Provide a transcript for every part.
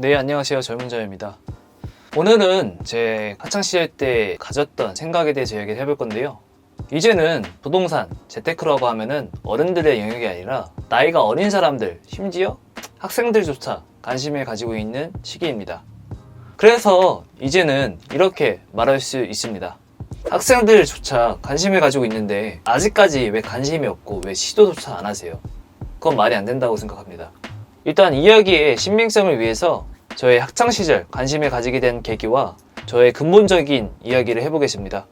네, 안녕하세요. 젊은 자입니다. 오늘은 제 학창시절 때 가졌던 생각에 대해서 이야기를 해볼 건데요. 이제는 부동산, 재테크라고 하면은 어른들의 영역이 아니라 나이가 어린 사람들, 심지어 학생들조차 관심을 가지고 있는 시기입니다. 그래서 이제는 이렇게 말할 수 있습니다. 학생들조차 관심을 가지고 있는데 아직까지 왜 관심이 없고 왜 시도조차 안 하세요? 그건 말이 안 된다고 생각합니다. 일단 이야기의 신빙성을 위해서 저의 학창시절 관심을 가지게 된 계기와 저의 근본적인 이야기를 해보겠습니다.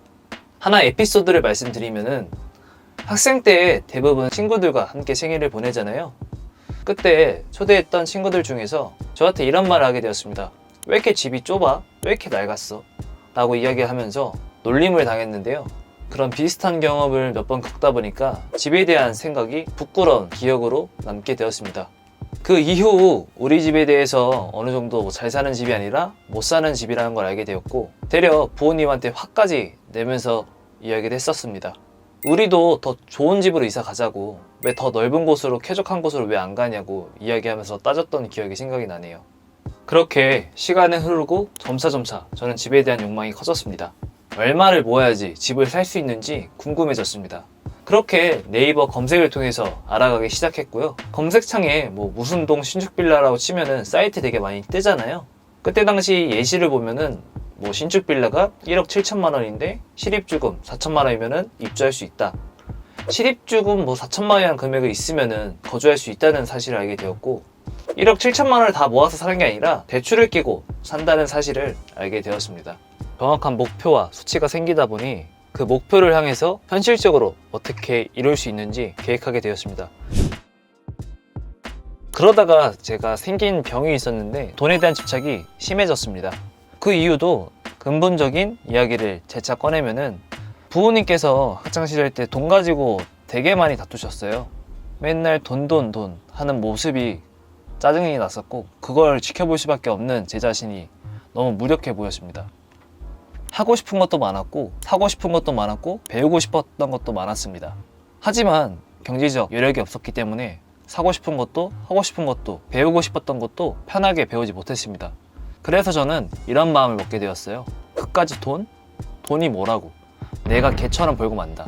하나 에피소드를 말씀드리면은 학생 때 대부분 친구들과 함께 생일을 보내잖아요. 그때 초대했던 친구들 중에서 저한테 이런 말을 하게 되었습니다. 왜 이렇게 집이 좁아? 왜 이렇게 낡았어? 라고 이야기하면서 놀림을 당했는데요. 그런 비슷한 경험을 몇 번 겪다 보니까 집에 대한 생각이 부끄러운 기억으로 남게 되었습니다. 그 이후 우리 집에 대해서 어느 정도 뭐잘 사는 집이 아니라 못 사는 집이라는 걸 알게 되었고 되려 부모님한테 화까지 내면서 이야기를 했었습니다. 우리도 더 좋은 집으로 이사 가자고 왜 더 넓은 곳으로 쾌적한 곳으로 왜 안 가냐고 이야기하면서 따졌던 기억이 생각이 나네요. 그렇게 시간은 흐르고 점차점차 저는 집에 대한 욕망이 커졌습니다. 얼마를 모아야지 집을 살 수 있는지 궁금해졌습니다. 그렇게 네이버 검색을 통해서 알아가기 시작했고요. 검색창에 뭐 무슨 동 신축 빌라라고 치면은 사이트 되게 많이 뜨잖아요. 그때 당시 예시를 보면은 뭐 신축 빌라가 1억 7천만 원인데 실입주금 4천만 원이면은 입주할 수 있다. 실입주금 뭐 4천만 원이라는 금액이 있으면은 거주할 수 있다는 사실을 알게 되었고 1억 7천만 원을 다 모아서 사는 게 아니라 대출을 끼고 산다는 사실을 알게 되었습니다. 정확한 목표와 수치가 생기다 보니 그 목표를 향해서 현실적으로 어떻게 이룰 수 있는지 계획하게 되었습니다. 그러다가 제가 생긴 병이 있었는데 돈에 대한 집착이 심해졌습니다. 그 이유도 근본적인 이야기를 재차 꺼내면은 부모님께서 학창시절 때 돈 가지고 되게 많이 다투셨어요. 맨날 돈, 돈, 돈 하는 모습이 짜증이 났었고, 그걸 지켜볼 수밖에 없는 제 자신이 너무 무력해 보였습니다. 하고 싶은 것도 많았고, 사고 싶은 것도 많았고, 배우고 싶었던 것도 많았습니다. 하지만 경제적 여력이 없었기 때문에 사고 싶은 것도, 하고 싶은 것도, 배우고 싶었던 것도 편하게 배우지 못했습니다. 그래서 저는 이런 마음을 먹게 되었어요. 끝까지 돈? 돈이 뭐라고? 내가 개처럼 벌고 만다.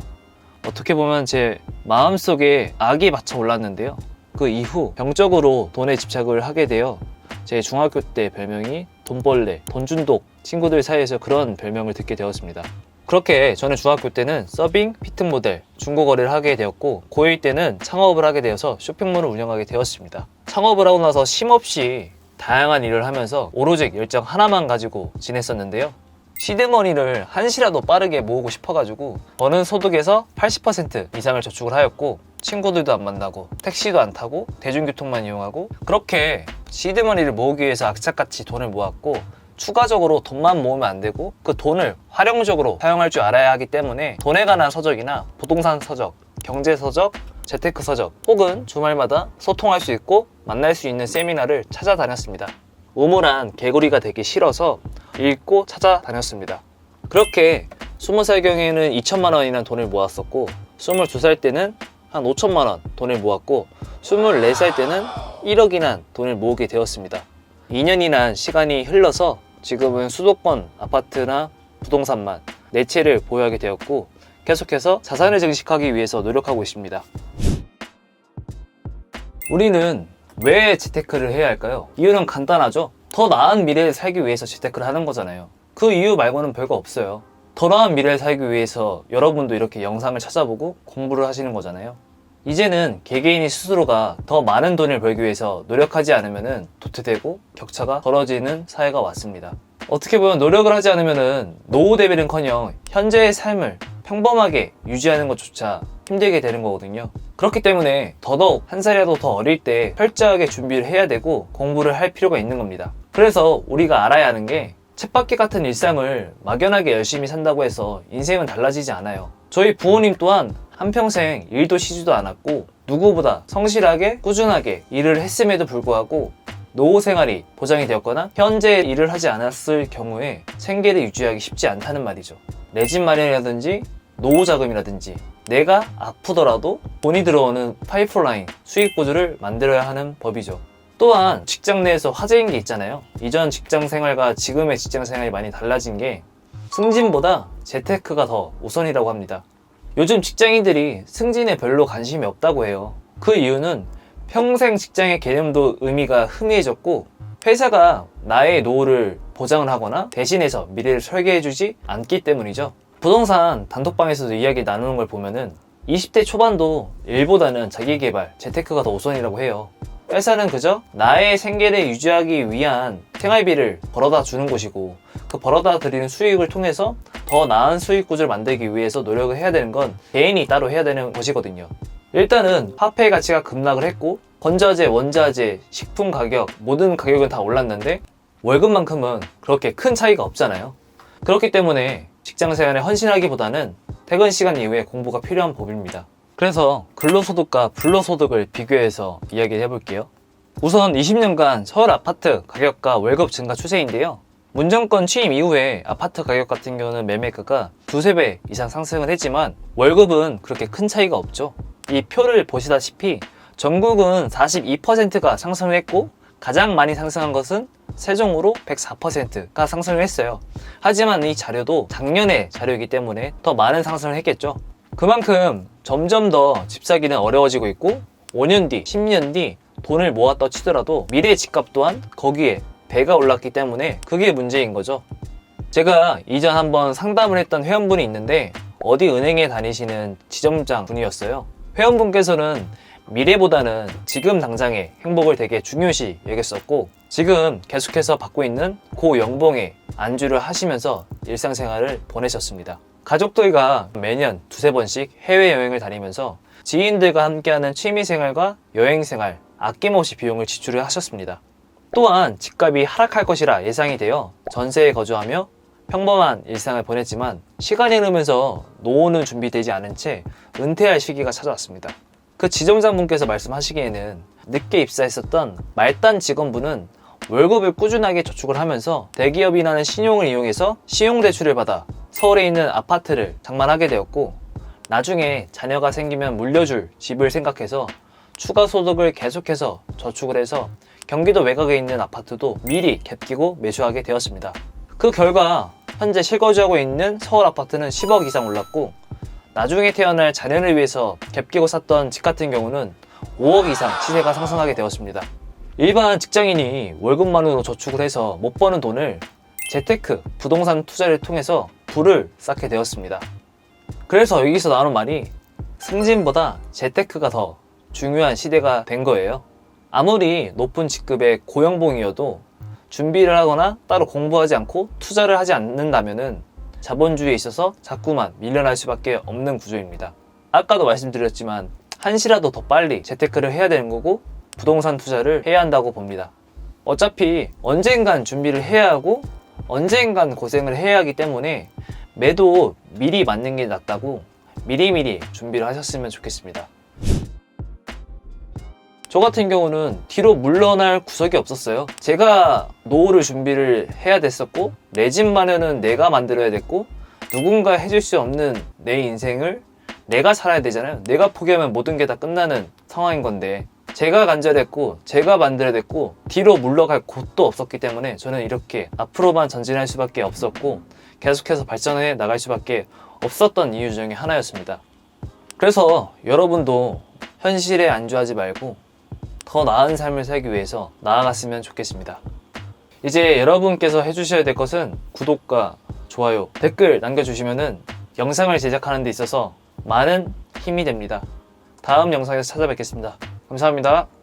어떻게 보면 제 마음속에 악이 받쳐 올랐는데요. 그 이후 병적으로 돈에 집착을 하게 되어 제 중학교 때 별명이 돈벌레, 돈준독 친구들 사이에서 그런 별명을 듣게 되었습니다. 그렇게 저는 중학교 때는 서빙, 피트 모델, 중고 거래를 하게 되었고 고1 때는 창업을 하게 되어서 쇼핑몰을 운영하게 되었습니다. 창업을 하고 나서 쉼없이 다양한 일을 하면서 오로지 열정 하나만 가지고 지냈었는데요. 시드머니를 한시라도 빠르게 모으고 싶어가지고 저는 소득에서 80% 이상을 저축을 하였고 친구들도 안 만나고 택시도 안 타고 대중교통만 이용하고 그렇게 시드머니를 모으기 위해서 악착같이 돈을 모았고 추가적으로 돈만 모으면 안 되고 그 돈을 활용적으로 사용할 줄 알아야 하기 때문에 돈에 관한 서적이나 부동산 서적, 경제 서적, 재테크 서적 혹은 주말마다 소통할 수 있고 만날 수 있는 세미나를 찾아다녔습니다. 우물한 개구리가 되기 싫어서 읽고 찾아다녔습니다. 그렇게 20살 경에는 2천만 원이나 돈을 모았었고 22살 때는 한 5천만 원 돈을 모았고 24살 때는 1억이나 돈을 모으게 되었습니다. 2년이나 시간이 흘러서 지금은 수도권 아파트나 부동산만 네 채를 보유하게 되었고 계속해서 자산을 증식하기 위해서 노력하고 있습니다. 우리는 왜 재테크를 해야 할까요? 이유는 간단하죠. 더 나은 미래를 살기 위해서 재테크를 하는 거잖아요. 그 이유 말고는 별거 없어요. 더 나은 미래를 살기 위해서 여러분도 이렇게 영상을 찾아보고 공부를 하시는 거잖아요. 이제는 개개인이 스스로가 더 많은 돈을 벌기 위해서 노력하지 않으면 도태되고 격차가 벌어지는 사회가 왔습니다. 어떻게 보면 노력을 하지 않으면 노후 대비는커녕 현재의 삶을 평범하게 유지하는 것조차 힘들게 되는 거거든요. 그렇기 때문에 더더욱 한 살이라도 더 어릴 때 철저하게 준비를 해야 되고 공부를 할 필요가 있는 겁니다. 그래서 우리가 알아야 하는 게 쳇바퀴 같은 일상을 막연하게 열심히 산다고 해서 인생은 달라지지 않아요. 저희 부모님 또한 한평생 일도 쉬지도 않았고 누구보다 성실하게 꾸준하게 일을 했음에도 불구하고 노후 생활이 보장이 되었거나 현재 일을 하지 않았을 경우에 생계를 유지하기 쉽지 않다는 말이죠. 내 집 마련이라든지 노후 자금이라든지 내가 아프더라도 돈이 들어오는 파이프라인 수익 구조를 만들어야 하는 법이죠. 또한 직장 내에서 화제인 게 있잖아요. 이전 직장 생활과 지금의 직장 생활이 많이 달라진 게 승진보다 재테크가 더 우선이라고 합니다. 요즘 직장인들이 승진에 별로 관심이 없다고 해요. 그 이유는 평생 직장의 개념도 의미가 희미해졌고 회사가 나의 노후를 보장을 하거나 대신해서 미래를 설계해주지 않기 때문이죠. 부동산 단톡방에서도 이야기 나누는 걸 보면은 20대 초반도 일보다는 자기개발, 재테크가 더 우선이라고 해요. 회사는 그저 나의 생계를 유지하기 위한 생활비를 벌어다 주는 곳이고 그 벌어다 드리는 수익을 통해서 더 나은 수익 구조를 만들기 위해서 노력을 해야 되는 건 개인이 따로 해야 되는 것이거든요. 일단은 화폐 가치가 급락을 했고 건자재, 원자재, 식품 가격 모든 가격은 다 올랐는데 월급만큼은 그렇게 큰 차이가 없잖아요. 그렇기 때문에 직장 생활에 헌신하기보다는 퇴근 시간 이후에 공부가 필요한 법입니다. 그래서 근로소득과 불로소득을 비교해서 이야기를 해볼게요. 우선 20년간 서울 아파트 가격과 월급 증가 추세인데요. 문정권 취임 이후에 아파트 가격 같은 경우는 매매가가 두세 배 이상 상승을 했지만 월급은 그렇게 큰 차이가 없죠. 이 표를 보시다시피 전국은 42%가 상승을 했고 가장 많이 상승한 것은 세종으로 104%가 상승을 했어요. 하지만 이 자료도 작년의 자료이기 때문에 더 많은 상승을 했겠죠. 그만큼 점점 더 집 사기는 어려워지고 있고 5년 뒤, 10년 뒤 돈을 모았다 치더라도 미래 집값 또한 거기에 배가 올랐기 때문에 그게 문제인 거죠. 제가 이전 한번 상담을 했던 회원분이 있는데 어디 은행에 다니시는 지점장 분이었어요. 회원분께서는 미래보다는 지금 당장의 행복을 되게 중요시 여겼었고 지금 계속해서 받고 있는 고연봉에 안주를 하시면서 일상생활을 보내셨습니다. 가족들과 매년 두세 번씩 해외여행을 다니면서 지인들과 함께하는 취미생활과 여행생활 아낌없이 비용을 지출을 하셨습니다. 또한 집값이 하락할 것이라 예상이 되어 전세에 거주하며 평범한 일상을 보냈지만 시간이 흐르면서 노후는 준비되지 않은 채 은퇴할 시기가 찾아왔습니다. 그 지점장분께서 말씀하시기에는 늦게 입사했었던 말단 직원분은 월급을 꾸준하게 저축을 하면서 대기업이라는 신용을 이용해서 신용대출을 받아 서울에 있는 아파트를 장만하게 되었고 나중에 자녀가 생기면 물려줄 집을 생각해서 추가 소득을 계속해서 저축을 해서 경기도 외곽에 있는 아파트도 미리 갭끼고 매수하게 되었습니다. 그 결과 현재 실거주하고 있는 서울 아파트는 10억 이상 올랐고 나중에 태어날 자녀를 위해서 갭끼고 샀던 집 같은 경우는 5억 이상 시세가 상승하게 되었습니다. 일반 직장인이 월급만으로 저축을 해서 못 버는 돈을 재테크, 부동산 투자를 통해서 부를 쌓게 되었습니다. 그래서 여기서 나오는 말이 승진보다 재테크가 더 중요한 시대가 된 거예요. 아무리 높은 직급의 고연봉이어도 준비를 하거나 따로 공부하지 않고 투자를 하지 않는다면은 자본주의에 있어서 자꾸만 밀려날 수밖에 없는 구조입니다. 아까도 말씀드렸지만 한시라도 더 빨리 재테크를 해야 되는 거고 부동산 투자를 해야 한다고 봅니다. 어차피 언젠간 준비를 해야 하고 언젠간 고생을 해야 하기 때문에 매도 미리 맞는 게 낫다고 미리미리 준비를 하셨으면 좋겠습니다. 저 같은 경우는 뒤로 물러날 구석이 없었어요. 제가 노후를 준비를 해야 됐었고, 내집 마련은 내가 만들어야 됐고, 누군가 해줄 수 없는 내 인생을 내가 살아야 되잖아요. 내가 포기하면 모든 게 다 끝나는 상황인 건데, 제가 간절했고, 제가 만들어야 됐고, 뒤로 물러갈 곳도 없었기 때문에 저는 이렇게 앞으로만 전진할 수밖에 없었고, 계속해서 발전해 나갈 수밖에 없었던 이유 중에 하나였습니다. 그래서 여러분도 현실에 안주하지 말고 더 나은 삶을 살기 위해서 나아갔으면 좋겠습니다. 이제 여러분께서 해주셔야 될 것은 구독과 좋아요, 댓글 남겨주시면은 영상을 제작하는 데 있어서 많은 힘이 됩니다. 다음 영상에서 찾아뵙겠습니다. 감사합니다.